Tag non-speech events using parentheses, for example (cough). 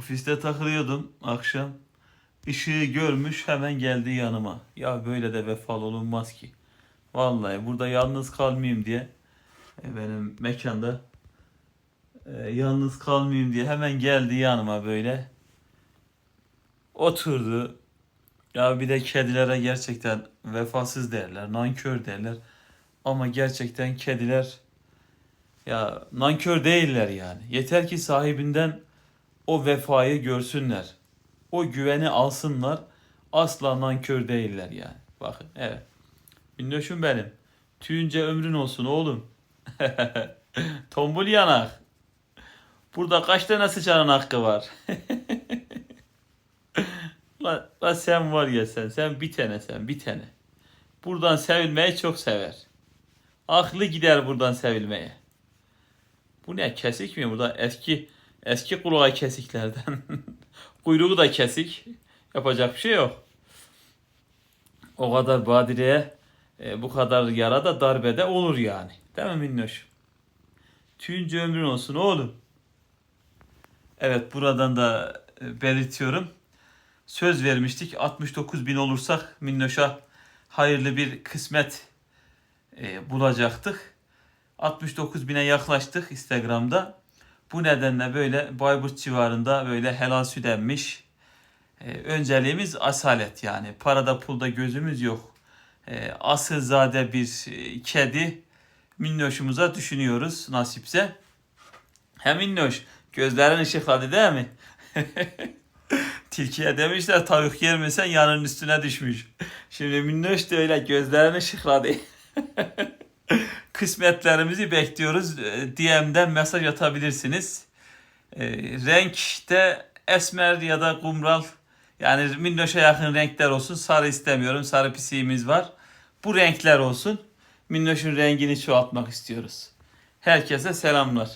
Ofiste takılıyordum akşam. Işığı görmüş hemen geldi yanıma. Ya böyle de vefalı olunmaz ki. Vallahi burada yalnız kalmayayım diye e, benim mekanda e, yalnız kalmayayım diye hemen geldi yanıma böyle. Oturdu. Ya bir de kedilere gerçekten vefasız derler, nankör derler. Ama gerçekten kediler ya nankör değiller yani. Yeter ki sahibinden o vefayı görsünler. O güveni alsınlar. Asla nankör değiller yani. Bakın evet. Minnoşum benim. Tüyünce ömrün olsun oğlum. (laughs) Tombul yanak. Burada kaç tane sıçanın hakkı var? (laughs) la, la sen var ya sen. Sen bir tane sen bir tane. Buradan sevilmeyi çok sever. Aklı gider buradan sevilmeye. Bu ne kesik mi? Bu da eski eski kulağı kesiklerden. Kuyruğu (laughs) da kesik. Yapacak bir şey yok. O kadar badireye e, bu kadar yara da darbede olur yani. Değil mi Minnoş? Tüyünce ömrün olsun oğlum. Evet buradan da e, belirtiyorum. Söz vermiştik 69 bin olursak Minnoş'a hayırlı bir kısmet e, bulacaktık. 69 bine yaklaştık Instagram'da. Bu nedenle böyle Bayburt civarında böyle helal süt emmiş. Ee, önceliğimiz asalet yani. Parada pulda gözümüz yok. Ee, asılzade bir e, kedi minnoşumuza düşünüyoruz nasipse. Hem minnoş gözlerin ışıkladı değil mi? (laughs) Tilkiye demişler tavuk yer misin yanın üstüne düşmüş. Şimdi minnoş da öyle gözlerini ışıkladı. (laughs) kısmetlerimizi bekliyoruz. Ee, DM'den mesaj atabilirsiniz. Ee, renkte esmer ya da kumral yani minnoşa yakın renkler olsun. Sarı istemiyorum. Sarı pisiğimiz var. Bu renkler olsun. Minnoşun rengini çoğaltmak istiyoruz. Herkese selamlar.